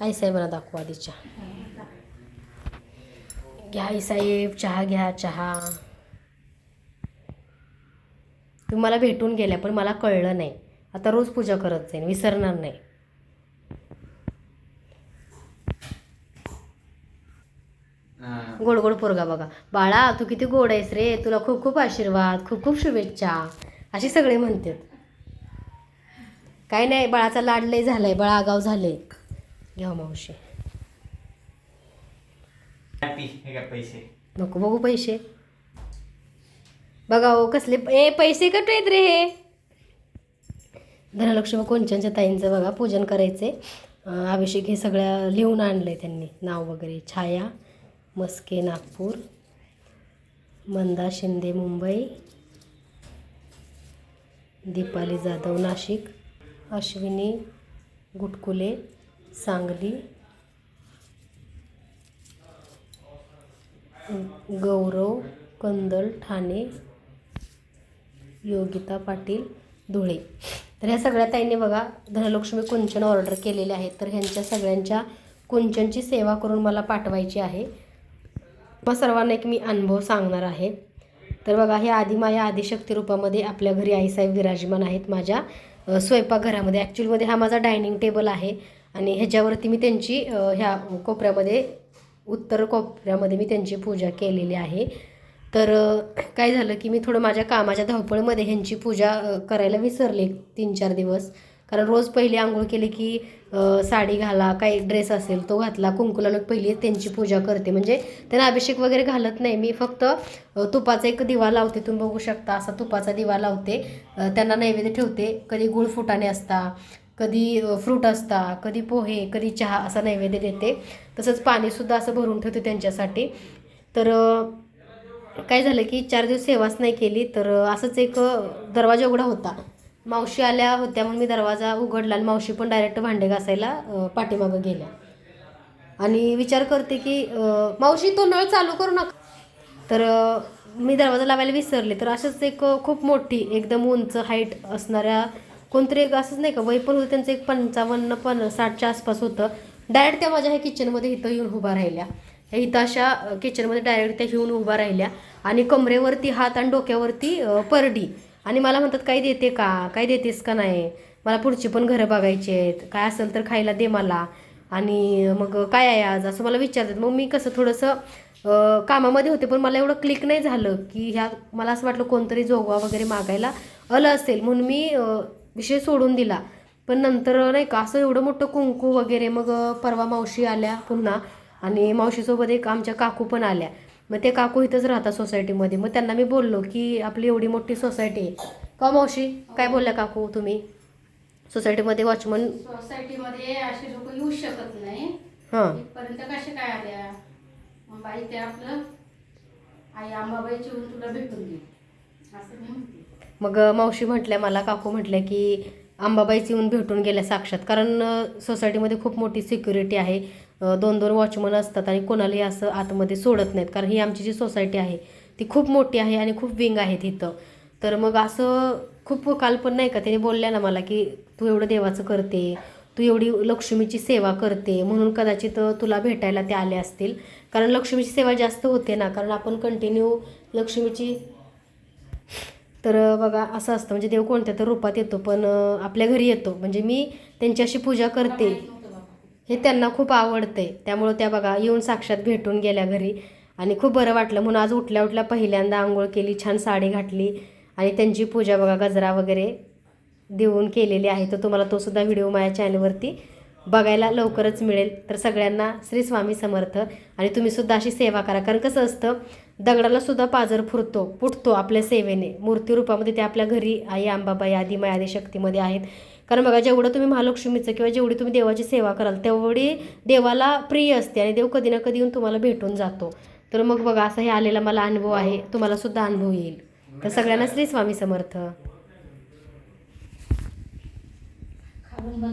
आई साहेबांना दाखवा आधी चहा घ्या आई साहेब चहा घ्या चहा. तुम्ही मला भेटून गेल्या पण मला कळलं नाही. आता रोज पूजा करत जाईन विसरणार नाही. गोड गोड पोरगा बघा. बाळा तू किती गोड आहेस रे. तुला खूप खूप आशीर्वाद खूप खूप शुभेच्छा. असे सगळे म्हणतात. काय नाही बाळाचा लाड लय झालाय बाळा आगाव झाले घ्या मावशी. पैसे. नको बघू पैसे. बघा हो कसले ए पैसे कट आहेत रे हे. धनलक्ष्मी कोणच्यांच्या ताईंचं बघा पूजन करायचे अभिषेक हे सगळ्या लिहून आणलंय त्यांनी. नाव वगैरे छाया मस्के नागपूर मंदा शिंदे मुंबई दीपाली जाधव नाशिक अश्विनी गुटकुले सांगली गौरव कंदल ठाणे योगिता पाटील धुळे. तर ह्या सगळ्या ताईंनी बघा धनलक्ष्मी कुंचन ऑर्डर केलेले आहेत. तर ह्यांच्या सगळ्यांच्या कुंचनची सेवा करून मला पाठवायची आहे. मग सर्वांना एक मी अनुभव सांगणार आहे. तर बघा हे आदिमाया आदिशक्ती रूपामध्ये आपल्या घरी आईसाहेब विराजमान आहेत. माझ्या स्वयंपाकघरामध्ये. ॲक्च्युअलमध्ये हा माझा डायनिंग टेबल आहे. आणि ह्याच्यावरती मी त्यांची ह्या कोपऱ्यामध्ये उत्तर कोपऱ्यामध्ये मी त्यांची पूजा केलेली आहे. तर काय झालं की मी थोडं माझ्या कामाच्या धावपळीमध्ये ह्यांची पूजा करायला विसरले तीन चार दिवस. कारण रोज पहिले आंघोळ केले की साडी घाला काही ड्रेस असेल तो घातला कुंकुला लोक पहिली त्यांची पूजा करते. म्हणजे त्यांना अभिषेक वगैरे घालत नाही. मी फक्त तुपाचा एक दिवा लावते तुम्ही बघू शकता असा तुपाचा दिवा लावते. त्यांना नैवेद्य ठेवते. कधी गुळ फुटाणे असता कधी फ्रूट असता कधी पोहे कधी चहा असा नैवेद्य देते. तसंच पाणीसुद्धा असं भरून ठेवते त्यांच्यासाठी. तर काय झालं की चार दिवस सेवाच नाही केली तर असंच एक दरवाजा उघडा होता. मावशी आल्या होत्या म्हणून मी दरवाजा उघडला आणि मावशी पण डायरेक्ट भांडे घासायला पाठीमागं गेल्या. आणि विचार करते की मावशी तो नळ चालू करू नका. तर मी दरवाजा लावायला विसरले. तर असंच एक खूप मोठी एकदम उंच हाईट असणाऱ्या कोणतरी एक असंच नाही का वय पण होतं त्यांचं एक पंचावन्न पण साठच्या आसपास होतं. डायरेक्ट त्या माझ्या ह्या किचनमध्ये इथं येऊन उभा राहिल्या. ह्या इथं अशा किचनमध्ये डायरेक्ट त्या येऊन उभा राहिल्या. आणि कमरेवरती हात आणि डोक्यावरती परडी. आणि मला म्हणतात काही देते का? काही देतेस का नाही? मला पुढची पण घरं बघायची आहेत. काय असेल तर खायला दे मला. आणि मग काय आहे आज? असं मला विचारतात. मग मी कसं थोडंसं कामामध्ये होते पण मला एवढं क्लिक नाही झालं की ह्या मला असं वाटलं कोणतरी जोगवा वगैरे मागायला आलं असेल. म्हणून मी विषय सोडून दिला. पण नंतर नाही का असं एवढं मोठं कुंकू वगैरे मग परवा मावशी आल्या पुन्हा आणि मावशीसोबत एक आमच्या काकू पण आल्या. मग ते काकू इथंच राहतात सोसायटीमध्ये मग त्यांना मी बोललो की आपली एवढी मोठी सोसायटी आहे. का मावशी? काय बोलल्या काकू तुम्ही? सोसायटीमध्ये वॉचमन सोसायटीमध्ये असे लोक येऊ शकत नाही. हां. इथपर्यंत कसे काय आल्या? मग बाई ते आपलं आई अंबाबाईची येऊन तुला भेटून दे. असं मी म्हणते मग मावशी म्हटल्या मला काकू म्हटल्या की अंबाबाईच येऊन भेटून गेल्या साक्षात. कारण सोसायटीमध्ये खूप मोठी सिक्युरिटी आहे. दोन दोन वॉचमन असतात आणि कोणालाही असं आतमध्ये सोडत नाहीत. कारण ही आमची जी सोसायटी आहे ती खूप मोठी आहे आणि खूप विंग आहेत इथं. तर मग असं खूप काल पण नाही का त्याने बोलल्या ना मला की तू एवढं देवाचं करते तू एवढी लक्ष्मीची सेवा करते म्हणून कदाचित तुला भेटायला ते आले असतील. कारण लक्ष्मीची सेवा जास्त होते ना कारण आपण कंटिन्यू लक्ष्मीची तर बघा असं असतं. म्हणजे देव कोणत्या तर रूपात येतो पण आपल्या घरी येतो. म्हणजे मी त्यांच्याशी पूजा करते. हे त्यांना खूप आवडते त्यामुळं त्या बघा येऊन साक्षात भेटून गेल्या घरी. आणि खूप बरं वाटलं. म्हणून आज उठल्या उठल्या पहिल्यांदा आंघोळ केली छान साडी घातली. आणि त्यांची पूजा बघा गजरा वगैरे देऊन केलेली आहे. तर तुम्हाला तोसुद्धा व्हिडिओ माझ्या चॅनलवरती बघायला लवकरच मिळेल. तर सगळ्यांना श्री स्वामी समर्थ. आणि तुम्ही सुद्धा अशी सेवा करा. कारण कसं असतं दगडाला सुद्धा पाजर फुरतो फुटतो आपल्या सेवेने. मूर्ती रूपामध्ये ते आपल्या घरी आई आंबाबाई आदी माय आदी शक्तीमध्ये आहेत. कारण बघा जेवढं तुम्ही महालक्ष्मीचं किंवा जेवढी तुम्ही देवाची सेवा कराल तेवढी देवाला प्रिय असते आणि देव कधी ना कधी येऊन तुम्हाला भेटून जातो. तर मग बघा असा हे आलेला मला अनुभव आहे. तुम्हाला सुद्धा अनुभव येईल. तर सगळ्यांना श्री स्वामी समर्थ. खालून